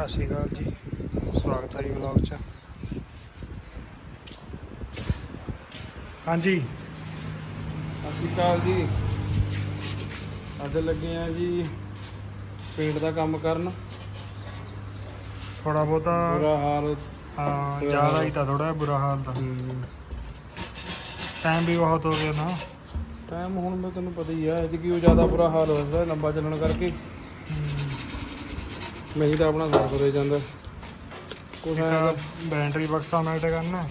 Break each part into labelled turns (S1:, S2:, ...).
S1: ਸਤਿ ਸ਼੍ਰੀ ਅਕਾਲ ਜੀ। ਸਵਾਗਤ ਹੈ ਜੀ ਵਲੌਗ 'ਚ। ਹਾਂਜੀ।
S2: ਸਤਿ ਸ਼੍ਰੀ ਅਕਾਲ ਜੀ। ਅੱਜ ਲੱਗੇ ਆ ਜੀ ਪੇਂਟ ਦਾ ਕੰਮ ਕਰਨ।
S1: ਥੋੜਾ ਬਹੁਤਾ
S2: ਬੁਰਾ ਹਾਲ।
S1: ਹਾਂ ਜ਼ਿਆਦਾ ਹੀ ਤਾਂ ਥੋੜਾ ਬੁਰਾ ਹਾਲ ਤਾਂ। ਟਾਈਮ ਵੀ ਬਹੁਤ ਹੋ ਗਿਆ ਨਾ।
S2: ਟਾਈਮ ਹੁਣ ਮੈਂ ਤੈਨੂੰ ਪਤਾ ਹੀ ਆ ਕਿ ਉਹ ਜ਼ਿਆਦਾ ਬੁਰਾ ਹਾਲ ਹੋ ਜਾਂਦਾ ਲੰਬਾ ਚੱਲਣ ਕਰਕੇ। ਨਹੀਂ ਤਾਂ ਆਪਣਾ ਸਾਥ ਹੋ ਜਾਂਦਾ। ਕੁਛ ਐਂ
S1: ਬੈਟਰੀ ਬਕਸਾ ਮੈਟ ਕਰਨਾ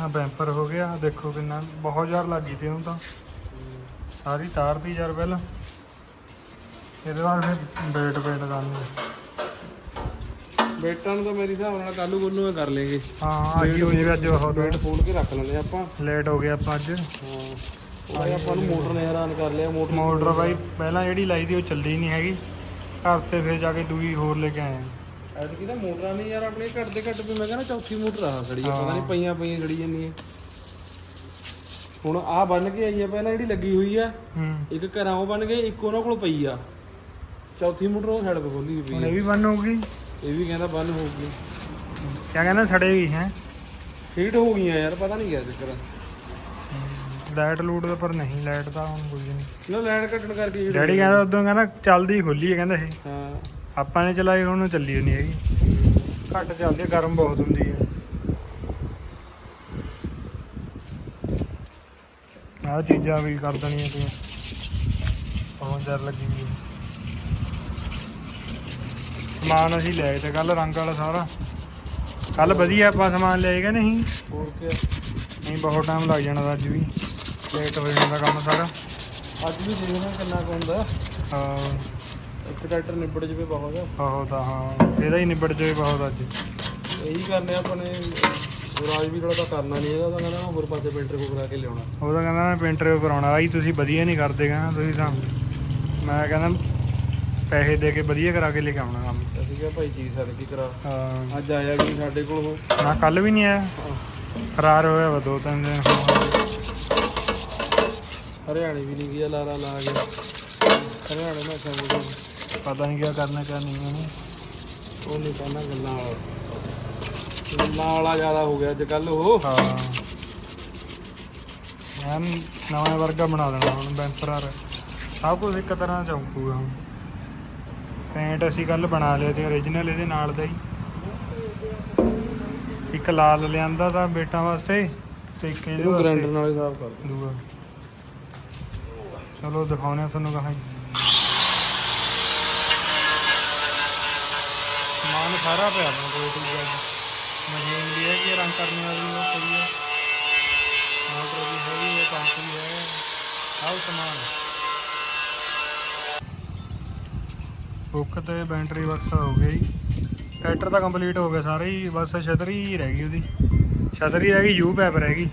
S1: ਆ ਬੈਂਪਰ ਹੋ ਗਿਆ ਦੇਖੋ ਕਿੰਨਾ ਬਹੁਤ ਜ਼ਿਆਦਾ ਲੱਗੀ ਤੇ ਉਹਨੂੰ ਤਾਂ। ਸਾਰੀ ਤਾਰਤੀ ਯਾਰ ਪਹਿਲਾਂ। ਇਹਦੇ ਬਾਅਦ ਫਿਰ ਬੇਟ ਬੇਟ ਕਰਨੀ
S2: ਬੇਟਾਂ ਨੂੰ ਤਾਂ ਮੇਰੀ ਹਿਸਾਬ ਨਾਲ ਕੱਲੂ ਗੁੱਲੂ ਹੀ ਕਰ ਲੇਗੇ
S1: ਹਾਂ ਅੱਜ ਹੋ ਜਾਵੇ ਅੱਜ ਬਹੁਤ
S2: ਬੇਟ ਫੋਲ ਕੇ ਰੱਖ ਲੈਂਦੇ ਆਪਾਂ।
S1: ਲੇਟ ਹੋ ਗਿਆ ਆਪਾਂ ਅੱਜ।
S2: ਹਾਂ ਆਏ ਆਪਾਂ ਨੂੰ ਮੋਟਰ ਨੇ ਹੈਰਾਨ ਕਰ ਲਿਆ ਮੋਟਰ
S1: ਮੋਟਰ ਬਾਈ ਪਹਿਲਾਂ ਜਿਹੜੀ ਲਾਈ ਦੀ ਉਹ ਚੱਲਦੀ ਨਹੀਂ ਹੈਗੀ। ਘਰ ਤੇ ਫਿਰ ਜਾ ਕੇ ਦੂਈ ਹੋਰ ਲੈ ਕੇ ਆਏ ਆ।
S2: ਐਤਕੀ ਤਾਂ ਮੋਟਰਾਂ ਨਹੀਂ ਯਾਰ ਆਪਣੇ ਘੱਟ ਦੇ ਘੱਟ ਵੀ ਮੈਂ ਕਹਿੰਦਾ ਚੌਥੀ ਮੋਟਰ ਆ ਖੜੀ ਆ ਪਤਾ ਨਹੀਂ ਪਈਆਂ ਪਈਆਂ ਖੜੀ ਜਾਂਦੀਆਂ। ਹੁਣ ਆਹ ਬੰਨ ਕੇ ਆਈ ਆ ਪਹਿਲਾਂ ਜਿਹੜੀ ਲੱਗੀ ਹੋਈ ਆ ਇੱਕ ਘਰਾਂ ਉਹ ਬਣ ਗਏ ਇੱਕ ਉਹਨਾਂ ਕੋਲ ਪਈ ਆ। ਚੌਥੀ ਮੋਟਰ ਉਹ ਸਾਈਡ 'ਤੇ ਖੋਲੀ ਹੋਈ
S1: ਹੁਣ
S2: ਪਈ ਆ
S1: ਇਹ ਵੀ ਬੰਨ ਹੋਊਗੀ।
S2: ਇਹ ਵੀ ਕਹਿੰਦਾ ਬੰਨ ਹੋਊਗੀ।
S1: ਕਿਆ ਕਹਿੰਦਾ ਸੜੇਗੀ ਹੈ।
S2: ਗਈਆਂ ਯਾਰ ਪਤਾ ਨਹੀਂ ਕਿਆ ਚੱਕਰ ਆ।
S1: ਲਾਈਟ ਲੂਟ ਦਾ ਪਰ ਨਹੀਂ ਲਾਈਟ ਦਾ ਹੁਣ ਕੁਝ ਨਹੀਂ।
S2: ਨਾ ਲਾਈਨ ਕੱਟਣ ਕਰਕੇ heat
S1: ਡੈਡੀ ਕਹਿੰਦਾ ਉਦੋਂ ਕਹਿੰਦਾ ਚੱਲਦੀ ਖੁੱਲੀ ਹੈ ਕਹਿੰਦਾ ਇਹ।
S2: ਹਾਂ।
S1: ਆਪਾਂ ਨੇ ਚਲਾਈ ਹੁਣ ਚੱਲੀ ਨਹੀਂ ਹੈਗੀ। ਘੱਟ ਚੱਲਦੀ ਹੈ ਗਰਮ ਬਹੁਤ ਹੁੰਦੀ ਹੈ। ਆਹ ਚੀਜ਼ਾਂ ਵੀ ਕਰ ਦੇਣੀਆਂ ਤੂੰ ਬਹੁਤ ਜ਼ਰ ਲੱਗੀ ਹੈ। ਸਮਾਨ ਅਸੀਂ ਲੈ ਤੇ ਕੱਲ ਰੰਗ ਵਾਲਾ ਸਾਰਾ। ਕੱਲ ਵਧੀਆ ਆਪਾਂ ਸਮਾਨ ਲਿਆਏਗਾ ਨਹੀਂ?
S2: ਹੋਰ ਕੀ
S1: ਨਹੀਂ ਬਹੁਤ ਟਾਈਮ ਲੱਗ ਜਾਣਾ ਤਾਂ ਅੱਜ ਵੀ। ਲੇਟ ਹੋ ਜਾਣਾ ਕੰਮ ਸਾਰਾ।
S2: ਅੱਜ ਵੀ ਦੇਖਣਾ ਕਿੰਨਾ ਕੁ ਹੁੰਦਾ।
S1: ਹਾਂ।
S2: ਇੱਕ ਟਰੈਕਟਰ ਨਿਬੜ ਜਵੇ ਬਹੁਤ। ਆ
S1: ਬਹੁਤ ਆ, ਹਾਂ ਇਹਦਾ ਹੀ ਨਿਬੜ ਜਾਵੇ ਬਹੁਤ ਅੱਜ।
S2: ਇਹੀ ਕਰਨੇ ਆਪਣੇ ਰਾਜ ਵੀ ਥੋੜਾ ਤਾਂ ਕਰਨਾ ਨਹੀਂ ਹੈਗਾ ਉਹ ਤਾਂ ਕਹਿੰਦਾ ਮੈਂ ਹੋਰ ਪਾਸੇ ਪੇਂਟਰ ਕੋ ਕਰਾ ਕੇ ਲਿਆਉਣਾ।
S1: ਉਹ ਤਾਂ ਕਹਿੰਦਾ ਮੈਂ ਪੇਂਟਰ ਕਰਾਉਣਾ। ਬਾਈ ਤੁਸੀਂ ਵਧੀਆ ਨਹੀਂ ਕਰਦੇ ਕਹਿੰਦਾ ਤੁਸੀਂ ਤਾਂ ਮੈਂ ਕਹਿੰਦਾ ਪੈਸੇ ਦੇ ਕੇ ਵਧੀਆ ਕਰਾ ਕੇ ਲੈ ਕੇ ਆਉਣਾ ਕੰਮ।
S2: ਅਸੀਂ ਕਿਹਾ ਭਾਈ ਚੀਜ਼ ਸਾਡੇ ਕੀ ਕਰਾ।
S1: ਹਾਂ,
S2: ਅੱਜ ਆਇਆ ਕਿ ਸਾਡੇ ਕੋਲ ਉਹ।
S1: ਨਾ ਕੱਲ ਵੀ ਨਹੀਂ ਆਇਆ। ਫਰਾਰ ਹੋਇਆ ਵਾ ਦੋ ਤਿੰਨ ਦਿਨ। ਹੋ ਗਏ।
S2: ਹਰਿਆਣੇ ਵੀ ਨਹੀਂ ਗਿਆ ਲਾਰਾ ਲਾ ਗਿਆ ਹਰਿਆਣੇ ਮੈਂ ਸਮਝ
S1: ਪਤਾ ਨਹੀਂ ਕੀ ਕਰਨਾ ਕਿਆ ਨਹੀਂ ਉਹਨੇ।
S2: ਉਹ ਨਹੀਂ ਕਹਿੰਦਾ ਗੱਲਾਂ ਵਾਲਾ। ਗੱਲਾਂ ਵਾਲਾ ਜ਼ਿਆਦਾ ਹੋ ਗਿਆ ਅੱਜ ਕੱਲ ਉਹ।
S1: ਹਾਂ। ਐਨ ਨਵਾਂ ਵਰਗਾ ਬਣਾ ਦੇਣਾ ਹੁਣ ਬੈਂਪਰਰ ਸਭ ਕੁਝ ਇੱਕ ਤਰ੍ਹਾਂ ਚੌਂਕੂਗਾ ਹੁਣ। ਪੇਂਟ ਅਸੀਂ ਕੱਲ ਬਣਾ ਲਿਆ ਤੇ origignal ਇਹਦੇ ਨਾਲ ਦਾ ਹੀ। ਇੱਕ ਲਾਲ ਲਿਆਂਦਾ ਤਾਂ ਬੇਟਾਂ ਵਾਸਤੇ ਤੇ ਇੱਕ ਇਹਦੇ ਵਾਸਤੇ।
S2: ਨਾਲ ਹੀ ਸਾਫ਼ ਕਰ।
S1: ਦੂਆ। ਚਲੋ ਦਿਖਾਉਣੇ ਆ ਤੁਹਾਨੂੰ ਕਹਾਂ ਸਮਾਨ ਸਾਰਾ ਪਿਆ ਆਪਣੇ ਕੋਲ ਟੂ ਜੈਡ ਮਸ਼ੀਨ ਵੀ ਹੈ ਕਿ ਰੰਗ ਕਰਨ ਵਾਲੀ ਉਹ ਪਈ ਹੈ ਮੋਟਰ ਵੀ ਹੈਗੀ ਹੈ ਪੰਪ ਵੀ ਹੈ। ਸਭ ਸਮਾਨ। ਹੁੱਕ ਤੇ ਬੈਟਰੀ ਬਕਸਾ ਹੋ ਗਿਆ ਜੀ। ਟਰੈਕਟਰ ਤਾਂ ਕੰਪਲੀਟ ਹੋ ਗਿਆ ਸਾਰੇ ਹੀ, ਬਸ ਛਤਰੀ ਰਹਿ ਗਈ ਉਹਦੀ। ਛਤਰੀ ਰਹਿ ਗਈ ਯੂ ਪੈਪ ਰਹਿ ਗਈ।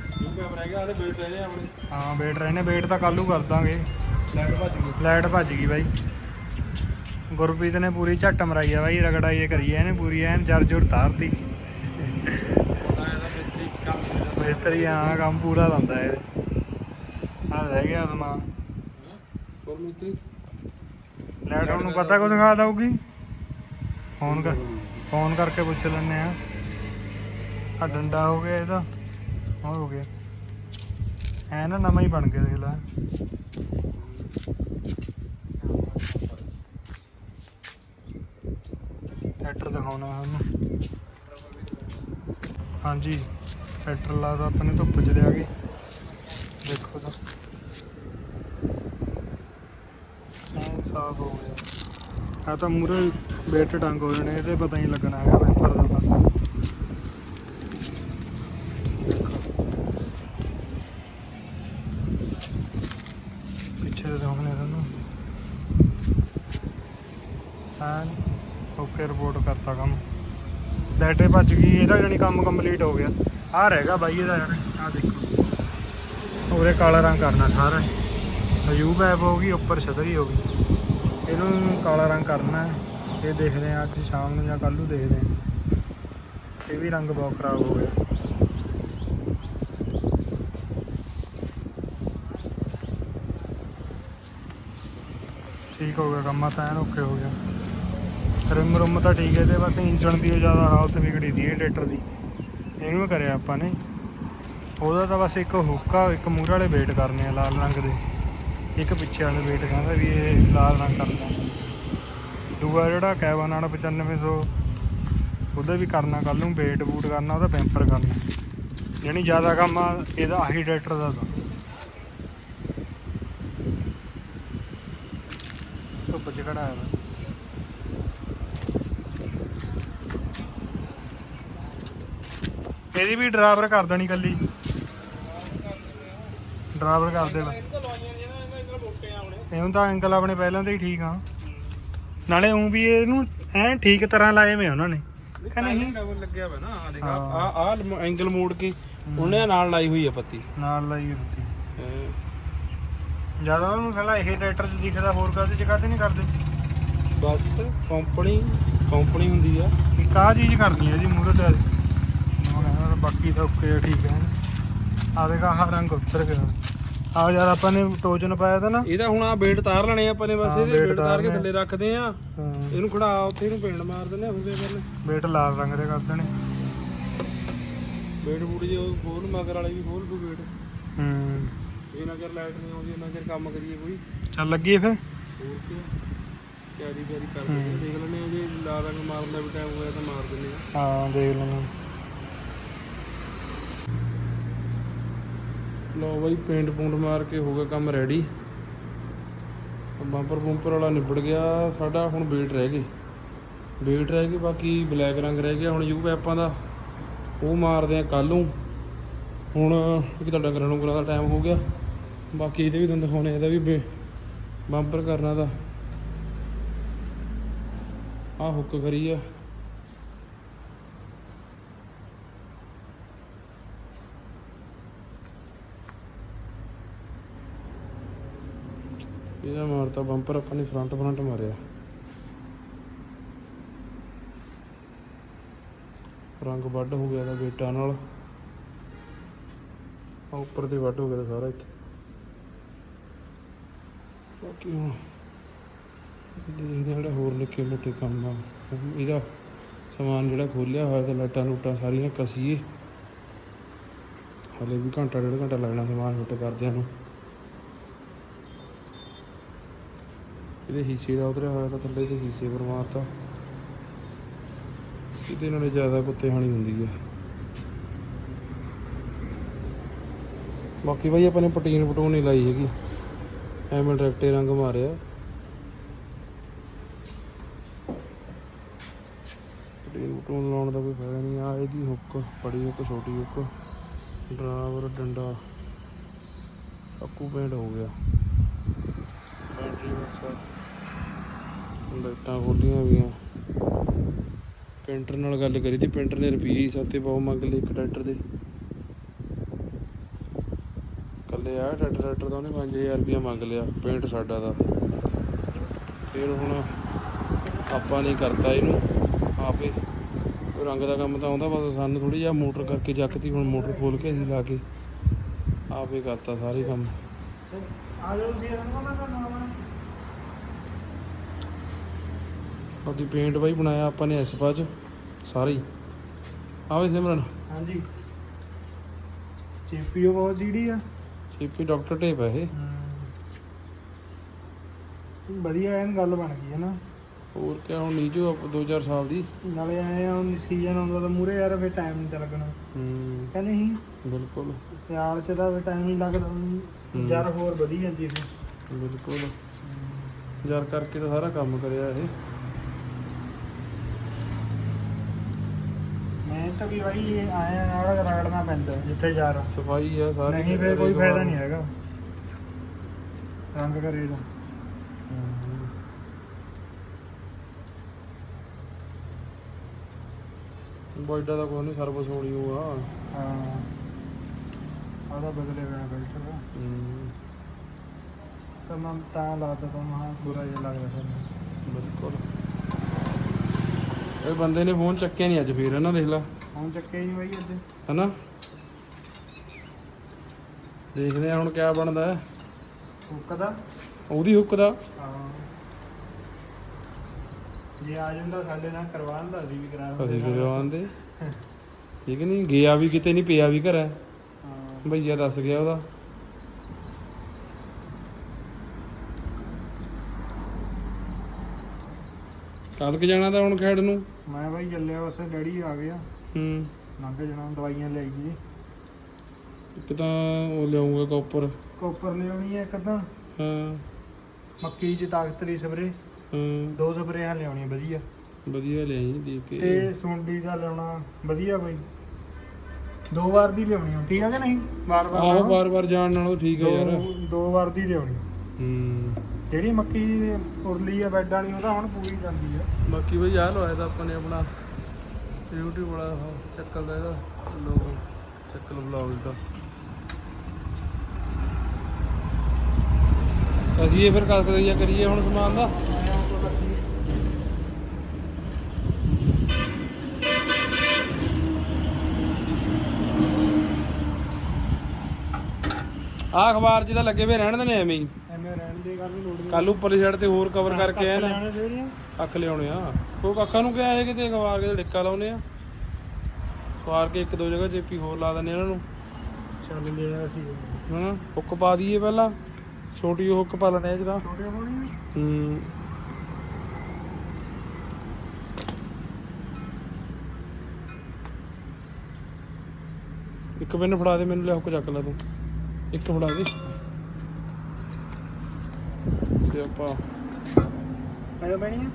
S2: ਹੈਗਾ ਬੇਟ ਰਹੇ ਨੇ ਆਪਣੇ।
S1: ਹਾਂ ਵੇਟ ਰਹੇ ਨੇ ਵੇਟ ਤਾਂ ਕੱਲੂ ਕਰ ਦਾਂਗੇ।
S2: ਲਾਈਟ ਭੱਜ ਗਈ।
S1: ਲਾਈਟ ਭੱਜ ਗਈ ਬਾਈ। ਗੁਰਪ੍ਰੀਤ ਨੇ ਪੂਰੀ ਝੱਟ ਮਰਾਈ ਆ ਬਾਈ ਰਗੜਾਈ ਇਹ ਕਰੀ ਐ ਇਹਨੇ ਪੂਰੀ ਐਨ ਜਰ ਜੁਰ ਤਾਰਤੀ।
S2: ਮਿਸਤਰੀ
S1: ਆ ਕੰਮ ਪੂਰਾ ਦੰਦਾ ਇਹ। ਆ ਰਹਿ ਗਿਆ ਸਮਾਨ
S2: ਹੋਰ ਮਿਸਤਰੀ?
S1: ਲਾਈਟ ਉਹਨੂੰ ਪਤਾ ਕੋ ਦਿਖਾ ਦਊਗੀ ਫੋਨ ਕਰ ਫੋਨ ਕਰਕੇ ਪੁੱਛ ਲੈਣੇ ਆ। ਆ ਡੰਡਾ ਹੋ ਗਿਆ ਇਹਦਾ। ਹੋਰ ਹੋ ਗਿਆ। ਐ ਨਾ ਨਵਾਂ ਹੀ ਬਣ ਗਿਆ, ਦੇਖ ਲੈ। ਟਰੈਕਟਰ ਦਿਖਾਉਣਾ ਸਾਨੂੰ ਹਾਂਜੀ, ਟਰੈਕਟਰ ਲਾਦਾ ਆਪਣੇ ਧੁੱਪ ਚ ਲਿਆ ਕੇ। ਦੇਖੋ ਤਾਂ। ਸਾਫ਼ ਹੋ ਗਿਆ। ਆ ਤਾਂ ਮੂਰੇ ਬੇਟ ਟੰਗ ਹੋ ਜਾਣੇ, ਇਹਦੇ ਪਤਾ ਹੀ ਲੱਗਣਾ ਹੈਗਾ ਵੈਂਪਰ ਦਾ ਤਾਂ ਪਿੱਛੇ ਦੇ ਦਿਖਾਉਣੇ ਤੁਹਾਨੂੰ ਹਾਂ ਓਕੇ ਰਿਪੋਰਟ ਕਰਤਾ ਕੰਮ ਲੈਟੇ ਭੱਜ ਗਈ, ਇਹਦਾ ਜਾਨੀ ਕੰਮ ਕੰਪਲੀਟ ਹੋ ਗਿਆ। ਆਹ ਰਹਿ ਬਾਈ ਇਹਦਾ ਯਾਰ, ਆਹ ਦੇਖੋ। ਉਰੇ ਕਾਲਾ ਰੰਗ ਕਰਨਾ ਸਾਰਾ। ਯੂ ਪੈਪ ਹੋ ਗਈ, ਉੱਪਰ ਛਤਰੀ ਹੋ ਗਈ। ਇਹਨੂੰ ਕਾਲਾ ਰੰਗ ਕਰਨਾ ਇਹ ਦੇਖਦੇ ਆ ਅੱਜ ਸ਼ਾਮ ਨੂੰ ਜਾਂ ਕੱਲ ਨੂੰ ਦੇਖਦੇ ਆ ਇਹ ਵੀ ਰੰਗ ਬਹੁਤ ਖਰਾਬ ਹੋ ਗਿਆ। ਠੀਕ ਹੋ ਗਿਆ ਕੰਮ ਤਾਂ ਐਨ ਓਕੇ ਹੋ ਗਿਆ ਰਿਮ ਰੁਮ ਤਾਂ ਠੀਕ ਹੈ ਤੇ ਬਸ ਇੰਜਣ ਦੀ ਉਹ ਜ਼ਿਆਦਾ ਹਾਲਤ ਵਿਗੜੀ ਦੀ ਹੈ ਟਰੈਕਟਰ ਦੀ। ਇਹਨੂੰ ਕਰਿਆ ਆਪਾਂ ਨੇ। ਉਹਦਾ ਤਾਂ ਬਸ ਇੱਕ ਹੁੱਕਾ, ਇੱਕ ਮੂਹਰੇ ਵਾਲੇ ਵੇਟ ਕਰਨੇ ਆ ਲਾਲ ਰੰਗ ਦੇ। ਇੱਕ ਪਿੱਛੇ ਵਾਲੇ ਵੇਟ ਕਹਿੰਦਾ ਵੀ ਇਹ ਲਾਲ ਰੰਗ ਕਰਨਾ। ਦੂਆ ਜਿਹੜਾ ਕੈਬਨ ਵਾਲਾ 9500 ਉਹਦਾ ਵੀ ਕਰਨਾ ਕੱਲ ਨੂੰ ਵੇਟ ਬੂਟ ਕਰਨਾ, ਉਹਦਾ ਪੈਂਪਰ ਕਰਨਾ। ਯਾਨੀ ਜ਼ਿਆਦਾ ਕੰਮ ਆ, ਇਹਦਾ ਆਹੀ ਟਰੈਕਟਰ ਦਾ ਤਾਂ। ਧੁੱਪ ਚ ਖੜਾ ਹੈ ਇਹਦੀ ਵੀ ਡਰਾਈਵਰ ਕਰ ਦੇਣੀ ਕੱਲੀ। ਡਰਾਈਵਰ ਕਰ ਦੇ ਇਹਨੂੰ ਤਾਂ ਅੰਕਲ ਆਪਣੇ ਪਹਿਲਾਂ ਤੇ ਹੀ ਠੀਕ ਆ। ਨਾਲੇ ਉਹ ਵੀ ਇਹਨੂੰ ਐ ਠੀਕ ਤਰ੍ਹਾਂ ਲਾਏ ਹੋਏ ਆ ਉਹਨਾਂ ਨੇ। ਕਿ ਨਹੀਂ
S2: ਕਵਰ ਲੱਗਿਆ ਵਾ ਨਾ ਆ ਦੇਖ। ਆ ਆ ਐਂਗਲ ਮੋੜ ਕੇ ਉਹਨੇ ਨਾਲ ਲਾਈ ਹੋਈ ਆ ਪੱਤੀ।
S1: ਨਾਲ ਲਾਈ ਹੁੰਦੀ
S2: ਅਹ
S1: ਜ਼ਿਆਦਾ ਉਹਨੂੰ ਸਾਲਾ ਇਹ ਟਰੈਕਟਰ 'ਚ ਦਿਖਦਾ ਹੋਰ ਕਾਹਦੇ 'ਚ ਕਾਹਦੇ ਨਹੀਂ ਕਰਦੇ?
S2: ਬਸ ਕੰਪਨੀ ਕੰਪਨੀ ਹੁੰਦੀ ਆ।
S1: ਇੱਕ ਆਹ ਚੀਜ਼ ਕਰਨੀ ਹੈ ਜੀ ਮੂਹਰੇ ਤੇ। ਕਹਿੰਦਾ ਬਾਕੀ ਤਾਂ ਓਕੇ ਆ, ਠੀਕ ਹੈ ਆ ਦੇਖ ਆਹ ਰੰਗ ਉੱਤਰ ਗਿਆ। ਆ ਯਾਰ ਆਪਾਂ ਨੇ ਟੋਜਨ ਪਾਇਆ ਤਾਂ ਨਾ।
S2: ਇਹਦਾ ਹੁਣ ਆ ਬੇਟ ਤਾਰ ਲੈਣੇ ਆਪਾਂ ਨੇ ਬਸ
S1: ਹਾਂ,
S2: ਇਹਦੇ ਤਾਰ ਕੇ
S1: ਤਾਰਨੇ।
S2: ਥੱਲੇ ਰੱਖਦੇ ਆ।
S1: ਹਾਂ,
S2: ਇਹਨੂੰ ਖੜਾ ਉੱਥੇ ਇਹਨੂੰ ਪੇਂਟ ਮਾਰ ਦਿੰਦੇ ਆ ਹੁੰਦੇ ਪਹਿਲੇ।
S1: ਵੇਟ ਲਾਲ ਰੰਗ ਦੇ ਕਰ ਦੇਣੇ।
S2: ਬੇਟ ਬੂਟ ਜੇ ਉਹ ਖੋਲ ਮਗਰ ਵਾਲੇ ਵੀ ਖੋਲ ਦੂ ਬੇਟ
S1: ਹੂੰ।
S2: ਇਹ ਨਾ ਚਿਰ ਲਾਈਟ ਨਹੀਂ ਆਉਂਦੀ ਨਾ ਚਿਰ ਕੰਮ ਕਰੀਏ ਕੋਈ।
S1: ਚੱਲ ਲੱਗੀ ਫਿਰ?
S2: ਹੋਰ ਕੀ ਤਿਆਰੀ ਤਿਆਰੀ ਕਰ ਆ, ਦੇਖ ਲੈਣੇ ਆ ਜੇ ਲਾਲ ਰੰਗ ਮਾਰਨ ਦਾ ਵੀ ਟਾਈਮ ਹੋਇਆ ਤਾਂ ਮਾਰ ਦਿੰਦੇ ਆ।
S1: ਹਾਂ ਦੇਖ ਲੈਣਾ
S2: ਲਓ ਬਾਈ, ਪੇਂਟ ਪੂੰਟ ਮਾਰ ਕੇ ਹੋ ਗਿਆ ਕੰਮ ਰੈਡੀ ਬੰਪਰ ਬੰਪਰ ਵਾਲਾ ਨਿਬੜ ਗਿਆ, ਸਾਡਾ ਹੁਣ ਵੇਟ ਰਹਿ ਗਏ ਵੇਟ ਰਹਿ ਗਏ ਬਾਕੀ ਬਲੈਕ ਰੰਗ ਰਹਿ ਗਿਆ ਹੁਣ ਯੂ ਪੈਪਾਂ ਦਾ। ਉਹ ਮਾਰਦੇ ਆ ਕੱਲ ਨੂੰ। ਹੁਣ ਇੱਕ ਤਾਂ ਡੰਗਰਾਂ ਨੂੰ ਦਾ ਟਾਈਮ ਹੋ ਗਿਆ। ਬਾਕੀ ਇਹਦੇ ਵੀ ਤੁਹਾਨੂੰ ਦਿਖਾਉਣੇ ਇਹਦਾ ਵੀ ਬੰਪਰ ਕਰਨਾ ਦਾ। ਆਹ ਹੁੱਕ ਖਰੀ ਆ। ਇਹਦਾ ਮਾਰਤਾ ਬੰਪਰ ਆਪਾਂ ਨੇ ਫਰੰਟ ਫਰੰਟ ਮਾਰਿਆ। ਰੰਗ ਵੱਡ ਹੋ ਗਿਆ ਦਾ ਬੇਟਾ ਨਾਲ। ਆ ਉੱਪਰ ਤੇ ਵੱਡ ਹੋ ਗਿਆ ਸਾਰਾ ਇੱਥੇ। ਬਾਕੀ ਹੁਣ ਦੇਖਦੇ ਹਾਂ ਜਿਹੜਾ ਹੋਰ ਨਿੱਕੇ ਮੋਟੇ ਕੰਮ ਆ, ਇਹਦਾ ਸਮਾਨ ਜਿਹੜਾ ਖੋਲਿਆ ਹੋਇਆ ਤੇ ਲਾਈਟਾਂ ਲੂਟਾਂ ਸਾਰੀਆਂ ਕਸੀਏ। ਹਲੇ ਵੀ ਘੰਟਾ ਡੇਢ ਘੰਟਾ ਲੱਗਣਾ ਸਮਾਨ ਫਿੱਟ ਕਰਦਿਆਂ ਨੂੰ। ਇਹਦੇ ਹਿੱਸੇ ਦਾ ਉਤਰਿਆ ਹੋਇਆ ਤਾਂ ਥੱਲੇ ਤੇ ਹੀਸੇ ਪਰ ਮਾਰਤਾ। ਇਹਦੇ ਨਾਲ ਜ਼ਿਆਦਾ ਕੁੱਤੇ ਹਾਣੀ ਹੁੰਦੀ ਹੈ। ਬਾਕੀ ਬਾਈ ਆਪਾਂ ਨੇ ਪਟੀਨ ਪਟੂਨ ਨਹੀਂ ਲਾਈ ਹੈਗੀ। ਐਵੇਂ ਡਾਇਰੈਕਟੇ ਰੰਗ ਮਾਰਿਆ। ਪਟੀਨ ਪਟੂਨ ਲਾਉਣ ਦਾ ਕੋਈ ਫਾਇਦਾ ਨਹੀਂ। ਆ ਇਹਦੀ ਹੁੱਕ, ਬੜੀ ਹੁੱਕ, ਛੋਟੀ ਹੁੱਕ। ਡਰਾਵਰ, ਡੰਡਾ। ਸਾਕੂ ਪੈਂਟ ਹੋ ਗਿਆ। ਬੈਟਰੀ ਬਕਸਾ ਲਾਈਟਾਂ ਖੋਲੀਆਂ ਵੀਆਂ ਪੇਂਟਰ ਨਾਲ ਗੱਲ ਕਰੀ ਤੇ ਪੇਂਟਰ ਨੇ ਰੁਪਈਏ ਹੀ ਸੱਤੇ ਪਾਉ ਮੰਗ ਲਏ ਇੱਕ ਟਰੈਕਟਰ ਦੇ। ਕੱਲੇ ਆ ਟਰੈਕਟਰ ਟਰੈਕਟਰ ਦਾ ਉਹਨੇ 5000 ਰੁਪਇਆ ਮੰਗ ਲਿਆ, ਪੇਂਟ ਸਾਡਾ ਦਾ। ਫਿਰ ਹੁਣ ਆਪਾਂ ਨਹੀਂ ਕਰਤਾ ਇਹਨੂੰ ਆਪੇ। ਰੰਗ ਦਾ ਕੰਮ ਤਾਂ ਆਉਂਦਾ, ਬਸ ਸਾਨੂੰ ਥੋੜੀ ਜਿਹਾ ਮੋਟਰ ਕਰਕੇ ਜੱਕਤੀ ਹੁਣ ਮੋਟਰ ਖੋਲ ਕੇ ਅਸੀਂ ਲਾ ਕੇ ਆਪੇ ਕਰਤਾ ਸਾਰੇ ਕੰਮ।
S1: ਆ ਜਾਓ ਜੀ ਰੰਗੋ ਮੈਂ ਤਾਂ ਨਾਮ
S2: ਬਾਕੀ ਪੇਂਟ ਬਾਈ ਬਣਾਇਆ ਆਪਾਂ ਨੇ ਐਸਪਾ ਚ ਸਾਰੇ। ਹੀ ਆਵੇ ਸਿਮਰਨ।
S1: ਹਾਂਜੀ। ਚੀਪੀਓ ਬਹੁਤ ਜਿਹੜੀ ਆ।
S2: ਸੀਪੀ ਡਾਕਟਰ ਟੇਪ ਹੈ ਇਹ।
S1: ਵਧੀਆ ਐਨ ਗੱਲ ਬਣ ਗਈ ਹੈ ਨਾ।
S2: ਹੋਰ ਕਿਆ ਹੁਣ ਨੀਜੋ 2000 ਸਾਲ ਦੀ।
S1: ਨਾਲੇ ਆਏ ਆ ਹੁਣ ਸੀਜ਼ਨ ਆਉਂਦਾ ਤਾਂ ਮੂਰੇ ਯਾਰ ਫੇ ਟਾਈਮ ਨਹੀਂ ਲੱਗਣਾ।
S2: ਹੂੰ।
S1: ਕਹਿੰਦੇ ਨਹੀਂ?
S2: ਬਿਲਕੁਲ।
S1: ਸਿਆਲ ਚ ਤਾਂ ਟਾਈਮ ਨਹੀਂ ਲੱਗਦਾ। ਯਾਰ ਹੋਰ ਵਧੀ ਜਾਂਦੀ ਫਿਰ।
S2: ਬਿਲਕੁਲ। ਯਾਰ ਕਰਕੇ ਤਾਂ ਸਾਰਾ ਕੰਮ ਕਰਿਆ ਇਹ।
S1: ਮੈਂ ਤਾਂ ਵੀ ਭਾਈ ਇਹ ਆਇਆ ਨਾਲ ਰਗੜਨਾ ਪੈਂਦਾ ਜਿੱਥੇ ਯਾਰ
S2: ਸਫ਼ਾਈ ਆ ਸਾਰੀ
S1: ਨਹੀਂ ਫੇਰ ਕੋਈ ਫਾਇਦਾ ਨਹੀਂ ਹੈਗਾ। ਰੰਗ ਕਰੇ ਦਾ।
S2: ਬੋਇਡਾ ਦਾ ਕੋਈ ਨਹੀਂ ਸਰਵਿਸ ਹੋਣੀ ਉਹ ਆ।
S1: ਹਾਂ। ਆਦਾ ਬਦਲੇ ਹੋਇਆ ਫਿਲਟਰ
S2: ਹੂੰ,
S1: ਤਾਂ ਮੈਂ ਤਾਂ ਲਾਤਾ ਤਾਂ ਮਹਾ ਬੁਰਾ ਜਿਹਾ ਲੱਗਦਾ ਫਿਰ।
S2: ਬਿਲਕੁਲ। ਇਹ ਬੰਦੇ ਨੇ ਫੋਨ ਚੱਕਿਆ ਨਹੀਂ ਅੱਜ ਫੇਰ ਇਹਨਾਂ ਦੇਖ ਲਾ।
S1: ਹੁਣ ਚੱਕੇ ਨਹੀਂ ਬਾਈ ਅੱਜ।
S2: ਹਨਾ? ਦੇਖਦੇ ਆ ਹੁਣ ਕਿਆ ਬਣਦਾ। ਹੈ।
S1: ਹੁੱਕ ਦਾ?
S2: ਉਹਦੀ ਹੁੱਕ ਦਾ।
S1: ਹਾਂ। ਜੇ ਆ ਜਾਂਦਾ ਸਾਡੇ ਨਾਲ ਕਰਵਾਉਂਦਾ ਅਸੀਂ ਵੀ ਕਰਾ
S2: ਅਸੀਂ ਕਰਵਾਉਣ ਦੇ ਠੀਕ ਨਹੀਂ ਗਿਆ ਵੀ ਕਿਤੇ ਨਹੀਂ ਪਿਆ ਵੀ ਘਰ।
S1: ਹਾਂ।
S2: ਭਈਆ ਦੱਸ ਗਿਆ ਉਹਦਾ। ਕਦ ਕਿ ਜਾਣਾ ਤਾਂ ਹੁਣ ਖੇਡ ਨੂੰ।
S1: ਮੈਂ ਬਾਈ ਚੱਲਿਆ ਉਸੇ ਡੈਡੀ ਆ ਗਿਆ
S2: ਹੂੰ।
S1: ਲੰਘ ਜਾਣਾ ਦਵਾਈਆਂ ਲੈ ਗਈ
S2: ਇੱਕ ਤਾਂ ਉਹ ਲਿਆਉਂਗਾ ਕਾਪਰ
S1: ਕੋਪਰ ਲਿਆਉਣੀ ਹੈ ਇੱਕ ਤਾਂ।
S2: ਹਾਂ।
S1: ਮੱਕੀ ਚ ਤਾਕਤ ਲਈ ਸਪਰੇ।
S2: ਹਾਂ।
S1: ਦੋ ਸਪਰੇਆਂ ਲਿਆਉਣੀਆਂ ਵਧੀਆ।
S2: ਵਧੀਆ ਲਿਆਈ ਦੇਖ ਕੇ
S1: ਤੇ। ਸੁੰਡੀ ਦਾ ਲਿਆਉਣਾ ਵਧੀਆ ਬਾਈ ਦੋ ਵਾਰ ਦੀ ਲਿਆਉਣੀ ਹੁੰਦੀ ਹੈ ਕਿ ਨਹੀਂ? ਵਾਰ ਵਾਰ
S2: ਆਹੋ ਬਾਰ-ਬਾਰ ਜਾਣ ਨਾਲੋਂ ਠੀਕ ਹੈ ਯਾਰ।
S1: ਦੋ ਦੋ ਵਾਰ ਦੀ ਲਿਆਉਣੀ।
S2: ਹੂੰ।
S1: ਜਿਹੜੀ ਮੱਕੀ ਉਰਲੀ ਆ, ਬੈੱਡ ਵਾਲੀ, ਉਹਦਾ ਹੁਣ ਪੂਰੀ ਜਾਂਦੀ ਆ।
S2: ਬਾਕੀ ਬਈ ਆਹ ਲਵਾਇਆ ਤਾਂ ਆਪਾਂ ਨੇ ਆਪਣਾ YouTube ਵਾਲਾ ਉਹ ਚੱਕਲ ਦਾ ਇਹਦਾ ਲੋਗੋ ਚੱਕਲ ਵਲੌਗਸ ਦਾ। ਅਸੀਂ ਇਹ ਫਿਰ ਕਸ ਕਰੀਆ ਕਰੀਏ ਹੁਣ ਸਮਾਨ ਦਾ। ਆਹ ਅਖਬਾਰ ਜਿਹਦਾ ਲੱਗੇ ਵੇ, ਰਹਿਣ ਦੇ ਨੇ ਐਵੇਂ ਹੀ।
S1: ਐਵੇਂ ਰਹਿਣ ਦੇ ਗੱਲ ਲੋੜ ਨਹੀਂ।
S2: ਕੱਲ ਉੱਪਰਲੀ ਸਾਈਡ ਤੇ ਹੋਰ ਕਵਰ ਕਰਕੇ ਆ ਨਾ।
S1: ਲੈਣੇ ਦੇ
S2: ਅੱਖ ਲਿਆਉਣੇ ਆ। ਕੋਈ ਅੱਖਾਂ ਨੂੰ ਕਿਹਾ ਹੈ ਕਿਤੇ ਖਵਾਰ ਕੇ ਡਿੱਕਾ ਲਾਉਨੇ ਆ। ਖਵਾਰ ਕੇ ਇੱਕ ਦੋ ਜਗ੍ਹਾ ਚੇਪੀ ਹੋਰ ਲਾ ਦਿੰਨੇ ਇਹਨਾਂ ਨੂੰ।
S1: ਚੱਲ ਸੀ
S2: ਹੁੱਕ ਪਾ ਦਈਏ ਪਹਿਲਾਂ। ਛੋਟੀ ਹੁੱਕ ਪਾ ਲੈਣੇ ਆ ਜਿਹਦਾ
S1: ਛੋਟੇ ਹੋਣੀ
S2: ਹੂੰ। ਇੱਕ ਮੈਨੂੰ ਫੜਾ ਦੇ ਮੈਨੂੰ ਲਿਆ ਹੁੱਕ ਚੱਕ ਲੈ ਤੂੰ। ਇੱਕ ਫੜਾ ਦੇ। ਤੇ ਆਪਾਂ
S1: ਆਇਓ ਬਣੀ ਆ?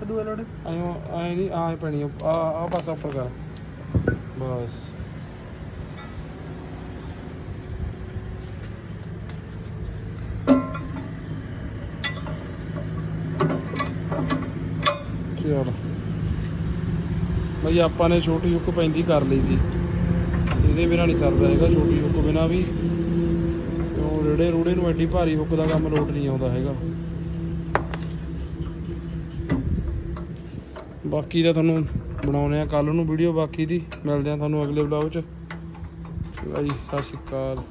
S1: ਕਦੂ ਲੋੜ
S2: ਆਇਓ ਆਏ ਨਹੀਂ ਆਏ ਪੈਣੀ ਆ। ਆ ਪਾਸਾ ਉੱਪਰ ਕਰ। ਬਸ। ਚਲ। ਬਈ ਆਪਾਂ ਨੇ ਛੋਟੀ ਹੁੱਕ ਪੈਂਦੀ ਕਰ ਲਈ ਸੀ। ਇਹਦੇ ਬਿਨਾਂ ਨਹੀਂ ਸਰਦਾ ਹੈਗਾ ਛੋਟੀ ਹੁੱਕ ਬਿਨਾਂ ਵੀ। ਉਹ ਰੇੜੇ ਰੂੜੇ ਨੂੰ ਐਡੀ ਭਾਰੀ ਹੁੱਕ ਦਾ ਕੰਮ ਲੋਟ ਨਹੀਂ ਆਉਂਦਾ ਹੈਗਾ। ਬਾਕੀ ਦਾ ਤੁਹਾਨੂੰ ਬਣਾਉਣੇ ਆ ਕੱਲ ਨੂੰ ਵੀਡੀਓ ਬਾਕੀ ਦੀ। ਮਿਲਦੇ ਆ ਤੁਹਾਨੂੰ ਅਗਲੇ ਵਲੌਗ 'ਚ। ਬਾਈ, ਸਤਿ ਸ਼੍ਰੀ ਅਕਾਲ।